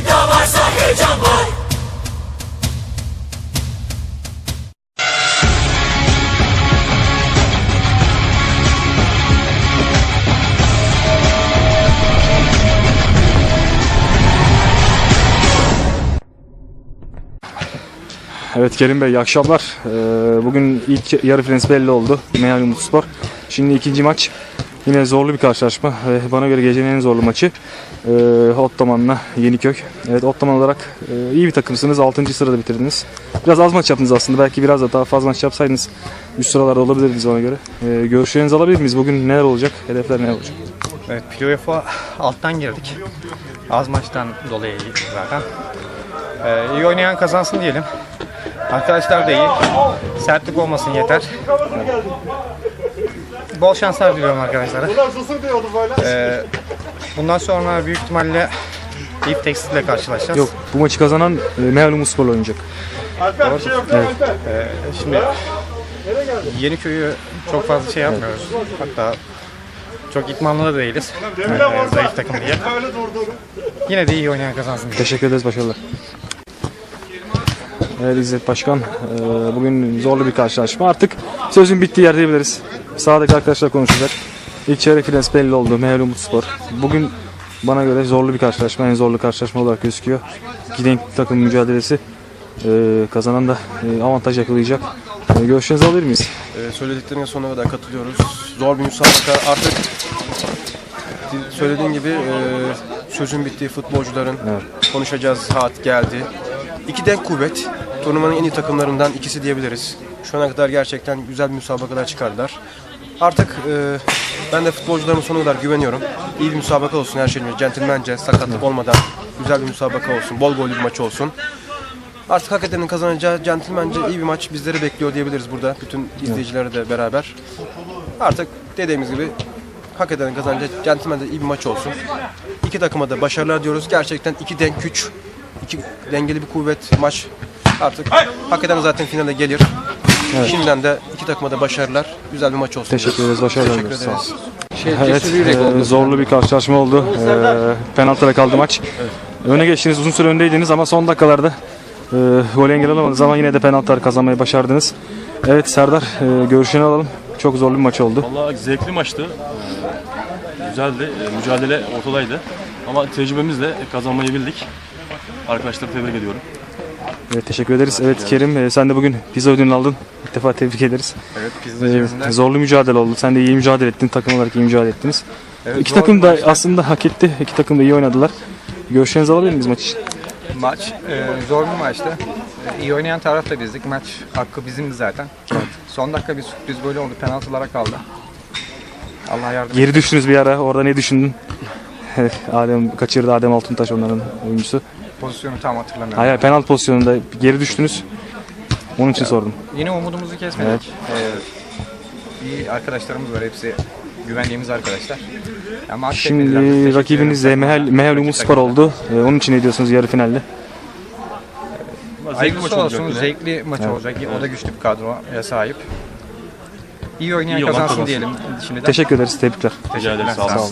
İddia varsa heyecan var Evet Kerim Bey iyi akşamlar. Ee, bugün ilk yarı finalist belli oldu. Meyhane Umut Spor. Şimdi ikinci maç. Yine zorlu bir karşılaşma. Bana göre gecenin en zorlu maçı. Ee, Ottoman'la Yeniköy. Evet Ottoman olarak e, iyi bir takımsınız. 6. sırada bitirdiniz. Biraz az maç yaptınız aslında. Belki biraz da daha fazla maç yapsaydınız üst sıralarda olabilirdiniz ona göre. Ee, görüşlerinizi alabilir miyiz? Bugün neler olacak? Hedefler neler olacak? Evet, playoff'a alttan girdik. Az maçtan dolayı zaten. Ee, iyi oynayan kazansın diyelim. Arkadaşlar da iyi. Sertlik olmasın yeter. Bol şanslar diliyorum arkadaşlara. Ee, bundan sonra büyük ihtimalle Deep Text ile karşılaşacağız. Yok bu maçı kazanan e, Meyhane Umut Spor'la oynayacak. Ee, şimdi Yeniköy'ü çok fazla şey yapmıyoruz. Hatta çok idmanlı da değiliz. Ee, zayıf takım diye. Yine de iyi oynayan kazansın. diye. Teşekkür ederiz. Başarılar. Evet İzzet Başkan, e, bugün zorlu bir karşılaşma. Artık sözün bittiği yer diyebiliriz. Sağdaki arkadaşlar konuşacak. İlk çeyrek finalist belli oldu. Mehmet Umut Spor. Bugün bana göre zorlu bir karşılaşma. En zorlu karşılaşma olarak gözüküyor. İki denk takım mücadelesi. E, kazanan da e, avantaj yakalayacak. E, görüşlerinizi alabilir miyiz? Ee, söylediklerine sonuna kadar katılıyoruz. Zor bir müsabaka. Artık söylediğin gibi e, sözün bittiği futbolcuların konuşacağı saat geldi. İki denk kuvvet. Turnuvanın en iyi takımlarından ikisi diyebiliriz. Şu ana kadar gerçekten güzel bir müsabakalar çıkardılar. Artık e, ben de futbolcularıma sonuna kadar güveniyorum. İyi bir müsabaka olsun her şeyin. Centilmence, sakatlık olmadan güzel bir müsabaka olsun. Bol gollü bir maç olsun. Artık hak edenin kazanacağı centilmence iyi bir maç bizleri bekliyor diyebiliriz burada. Bütün izleyicileri de beraber. Artık dediğimiz gibi hak edenin kazanacağı centilmence iyi bir maç olsun. İki takıma da başarılar diyoruz. Gerçekten iki denk güç, iki dengeli bir kuvvet maç. Artık hak eden zaten finale gelir. Şimdiden de iki takıma da başarılar. Güzel bir maç olsun. Teşekkür ederiz. Başarılar Teşekkür diliyoruz. Sağ olun. ederiz. Evet, e, zorlu bir karşılaşma oldu. E, penaltılara kaldı maç. Öne geçtiniz, uzun süre öndeydiniz ama son dakikalarda e, gol engel olamadınız ama yine de penaltılar kazanmayı başardınız. Evet Serdar, e, görüşünü alalım. Çok zorlu bir maç oldu. Valla zevkli maçtı. Güzeldi. Ee, Mücadele ortadaydı. Ama tecrübemizle kazanmayı bildik. Arkadaşları tebrik ediyorum. Evet, teşekkür ederiz. Evet Kerim, e, sen de bugün pizza ödülünü aldın. İlk defa tebrik ederiz. Evet, pizzacı E, zorlu mücadele oldu. Sen de iyi mücadele ettin. Takım olarak iyi mücadele ettiniz. Evet, İki takım da aslında hak etti. İki takım da iyi oynadılar. Görüşlerinizi alabilir miyiz maç için? Maç e, zor bir maçtı. E, iyi oynayan taraf da bizdik. Maç hakkı bizimdi zaten. Son dakika bir sürpriz golü oldu. Penaltılara kaldı. Allah yardım Geri düştünüz bir ara. Orada ne düşündün? Adem kaçırdı Adem Altuntaş onların oyuncusu. Pozisyonu tam hatırlamıyorum. Hayır penaltı pozisyonunda geri düştünüz. Onun için sordum. Yine umudumuzu kesmedik. Ee, iyi arkadaşlarımız var. Hepsi güvendiğimiz arkadaşlar. Yani maç Şimdi. Teşekkür rakibiniz de ederim. Mehel, Mehel Umut Spor oldu. Ee, onun için ne diyorsunuz yarı finalde? Zevkli maç Hayırlısı olacak olsun. yine. Zevkli maç olacak. O da güçlü bir kadroya sahip. İyi oynayan İyi olan kazansın kazansın. diyelim. Şimdiden. Teşekkür ederiz. Tebrikler. Rica olun. Sağ olun.